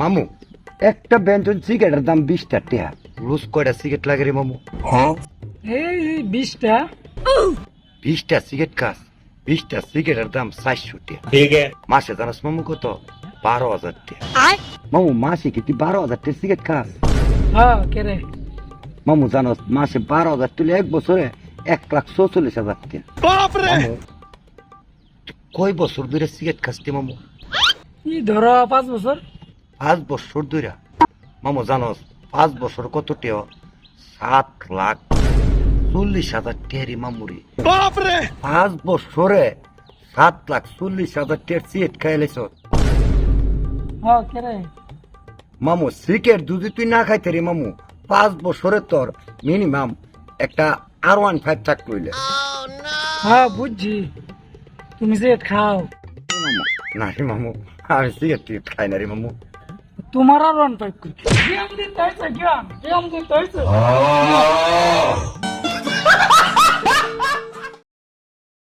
মামু একটা ব্যঞ্জন সিগারেটের দাম বিশটা টেহা রোজ কয়টা সিগারেট লাগে রে মামু? এই বিশটা। বিশটা সিগারেট কাজ বিশটা সিগারেটের দাম চারশো টেহা মাসে জানাস মামু কত? বারো হাজার মামু মাসে কি বারো হাজার টিয়া সিগারেট খাস? হ্যাঁ, রে? মামু জানাস মাসে বারো হাজার তুলে এক বছরে এক লাখ চৌচল্লিশ হাজার টেহা কয় বছর ধরে সিগারেট খাস মামু? ধরো পাঁচ বছর। পাঁচ বছর ধরে মামু জানোস পাঁচ বছর কত টেহ সাত লাখ চল্লিশ হাজার টেহারি মামুরি পাঁচ বছরে সাত লাখ চল্লিশ হাজার টের সিট হ্যাঁ কে মামু সিকেট যদি তুই না খাইতে রে মামু। পাঁচ বছরে তোর মিনিমাম একটা আর ওয়ান ফাইভ থাক রইলে হ্যাঁ বুঝছি। তুমি যে খাও। মামু না রে মামু আমি সিগারেট খাই না রে মামু। তোমার আর ওয়ান পাইপ গেম দিতে হয়েছে গেম গেম দিতে হয়েছে